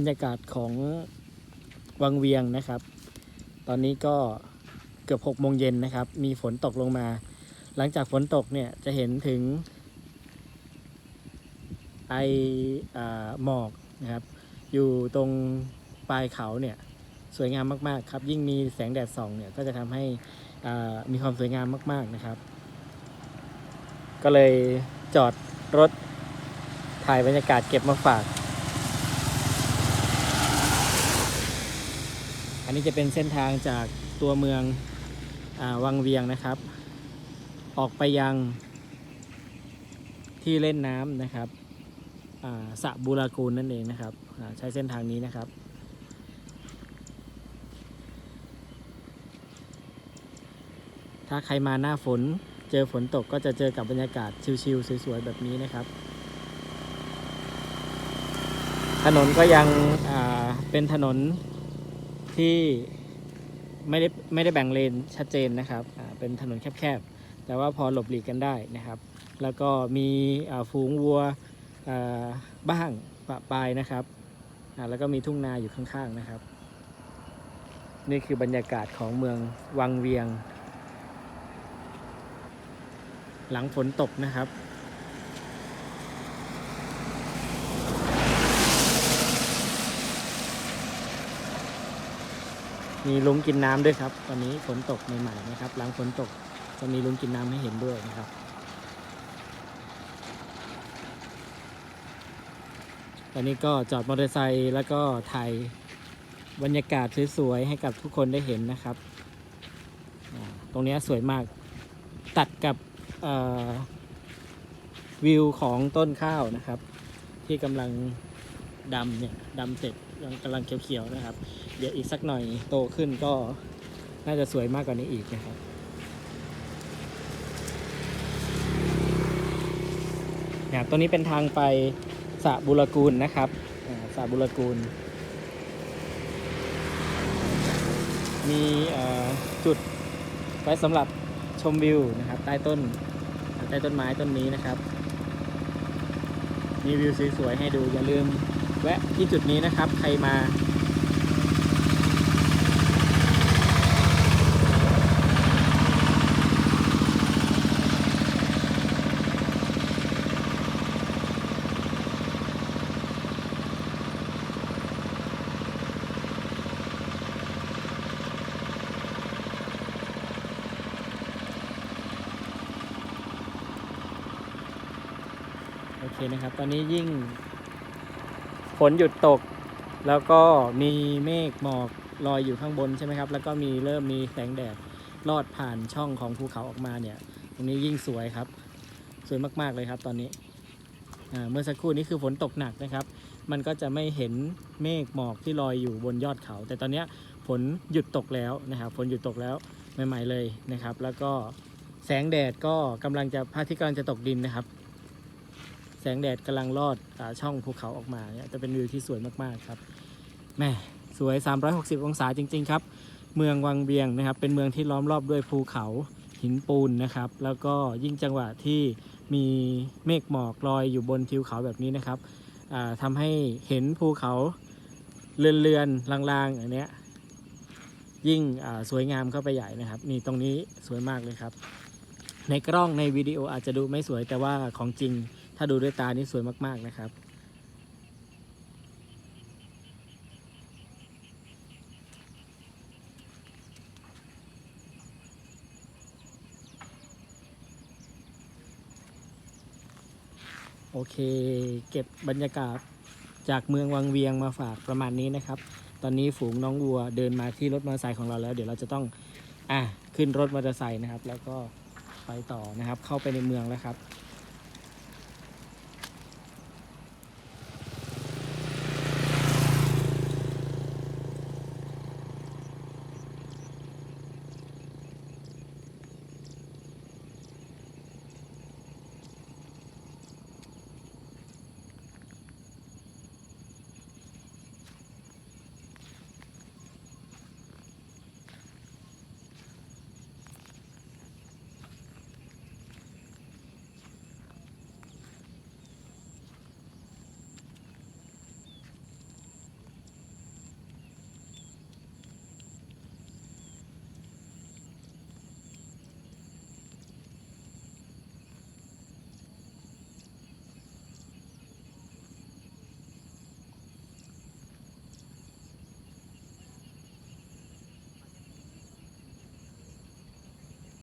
บรรยากาศของวังเวียงนะครับ ตอนนี้ก็เกือบ6โมงเย็นนะครับ มีฝนตกลงมา หลังจากฝนตกเนี่ยจะเห็นถึงไอหมอกนะครับ อยู่ตรงปลายเขาเนี่ยสวยงามมากๆ ครับ ยิ่งมีแสงแดดส่องเนี่ยก็จะทำให้มีความสวยงามมาก ๆนะครับ ก็เลยจอดรถถ่ายบรรยากาศเก็บมาฝาก อันนี้จะเป็นเส้นทางจากตัวเมืองอวังเวียงนะครับ ออกไปยังที่เล่นน้ำนะครับสระบูรากูลนั่นเองนะครับใช้เส้นทางนี้นะครับ ถ้าใครมาหน้าฝนเจอฝนตกก็จะเจอกับบรรยากาศชิลๆสวยๆแบบนี้นะครับ ถนนก็ยังเป็นถนน ที่ไม่ได้ไม่ได้แบ่งเลนชัดเจนนะครับเป็นถนนแคบๆ แต่ว่าพอหลบหลีกกันได้นะครับ แล้วก็มีฝูงวัวบ้างปะปายนะครับแล้วก็มีทุ่งนาอยู่ข้างๆนะครับ นี่คือบรรยากาศของเมืองวังเวียง หลังฝนตกนะครับ มีลุงกินน้ำด้วยครับ ตอนนี้ฝนตกใหม่ๆนะครับ หลังฝนตกจะมีลุงกินน้ำให้เห็นด้วยนะครับ ตอนนี้ก็จอดมอเตอร์ไซค์แล้วก็ถ่ายบรรยากาศสวยๆให้กับทุกคนได้เห็นนะครับ ตรงนี้สวยมากตัดกับวิวของต้นข้าวนะครับ ที่กำลังดำเนี่ยดำเสร็จ ยังกำลังเขียวๆนะครับ เดี๋ยวอีกสักหน่อยโตขึ้นก็น่าจะสวยมากกว่านี้อีกนะครับเนี่ยตัวนี้เป็นทางไปสระบุรกูลนะครับสระบุรกูล มีจุดไว้สำหรับชมวิวนะครับ ใต้ต้นใต้ต้นไม้ต้นนี้นะครับ มีวิวสวยๆให้ดูอย่าลืม แวะที่จุดนี้นะครับ ใครมาโอเคนะครับ ตอนนี้ยิ่ง ฝนหยุดตก แล้วก็มีเมฆหมอกลอยอยู่ข้างบนใช่ไหมครับ แล้วก็มีเริ่มมีแสงแดดลอดผ่านช่องของภูเขาออกมาเนี่ย ตรงนี้ยิ่งสวยครับ สวยมากๆเลยครับตอนนี้เมื่อสักครู่นี้คือฝนตกหนักนะครับ มันก็จะไม่เห็นเมฆหมอกที่ลอยอยู่บนยอดเขา แต่ตอนนี้ฝนหยุดตกแล้วนะครับฝนหยุดตกแล้วใหม่ๆเลยนะครับ แล้วก็แสงแดดก็กำลังจะพระอาทิตย์กำลังจะตกดินนะครับ แสงแดดกำลังลอดอช่องภูเขาออกมาเนี่ยจะเป็นวิวที่สวยมากๆครับแม่สวย 360 องศาจริง ๆ ครับ เมืองวังเบียงนะครับ เป็นเมืองที่ล้อมรอบด้วยภูเขาหินปูนนะครับ แล้วก็ยิ่งจังหวะที่มีเมฆหมอกลอยอยู่บนทิวเขาแบบนี้นะครับอ่าทำให้เห็นภูเขาเลือนๆลางๆอย่างเนี้ยยิ่งสวยงามเข้าไปใหญ่นะครับ นี่ตรงนี้สวยมากเลยครับ ในกล้องในวิดีโออาจจะดูไม่สวยแต่ว่าของจริง ถ้าดูด้วยตานี่สวยมาก ๆนะครับ โอเค เก็บบรรยากาศจากเมืองวังเวียงมาฝากประมาณนี้นะครับ ตอนนี้ฝูงน้องวัวเดินมาที่รถมอเตอร์ไซค์ของเราแล้ว เดี๋ยวเราจะต้องอะขึ้นรถมอเตอร์ไซค์นะครับ แล้วก็ไปต่อนะครับ เข้าไปในเมืองแล้วครับ